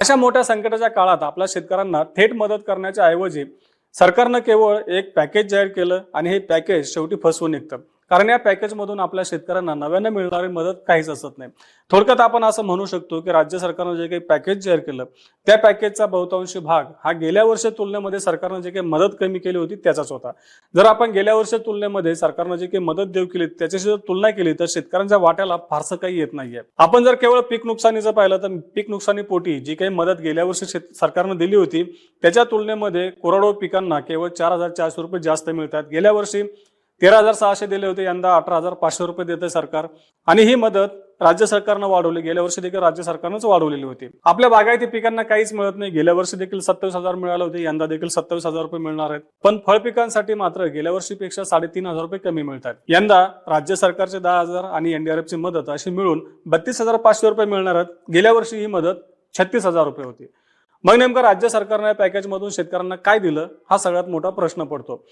अशा मोठ्या संकटाच्या काळात आपल्या शेतकऱ्यांना थेट मदत करण्याच्या ऐवजी सरकारनं केवळ एक पॅकेज जाहीर केलं आणि हे पॅकेज शेवटी फसवून निघतं. कारण या पॅकेजमधून आपल्या शेतकऱ्यांना नव्यानं मिळणारी मदत काहीच असत नाही. थोडक्यात आपण असं म्हणू शकतो की राज्य सरकारनं जे काही पॅकेज जाहीर केलं त्या पॅकेजचा बहुतांशी भाग हा गेल्या वर्षी तुलनेमध्ये सरकारनं जे काही मदत कमी केली होती त्याचाच होता. जर आपण गेल्या वर्षी तुलनेमध्ये सरकारनं जे काही मदत देऊ केली त्याच्याशी जर तुलना केली तर शेतकऱ्यांच्या वाट्याला फारसं काही येत नाहीये. आपण जर केवळ पीक नुकसानीचं पाहिलं तर पीक नुकसानीपोटी जी काही मदत गेल्या वर्षी सरकारनं दिली होती त्याच्या तुलनेमध्ये कोरडवाहू पिकांना केवळ चार हजार चारशे रुपये जास्त मिळतात. गेल्या वर्षी तेरा हजार सहाशे दिले होते यंदा अठरा हजार पाचशे रुपये देते सरकार. आणि ही मदत राज्य सरकारनं वाढवली. गेल्या वर्षी देखील राज्य सरकारनंच वाढवलेली होती. आपल्या बागायती पिकांना काहीच मिळत नाही. गेल्या वर्षी देखील सत्तावीस हजार मिळाले होते. यंदा देखील सत्तावीस हजार रुपये मिळणार आहेत. पण फळ पिकांसाठी मात्र गेल्या वर्षीपेक्षा साडेतीन हजार रुपये कमी मिळतात. यंदा राज्य सरकारचे दहा हजार आणि एनडीआरएफची मदत अशी मिळून बत्तीस हजार पाचशे रुपये मिळणार आहेत. गेल्या वर्षी ही मदत छत्तीस हजार रुपये होती. मग नेमकं राज्य सरकारनं या पॅकेजमधून शेतकऱ्यांना काय दिलं? हा सगळ्यात मोठा प्रश्न पडतो.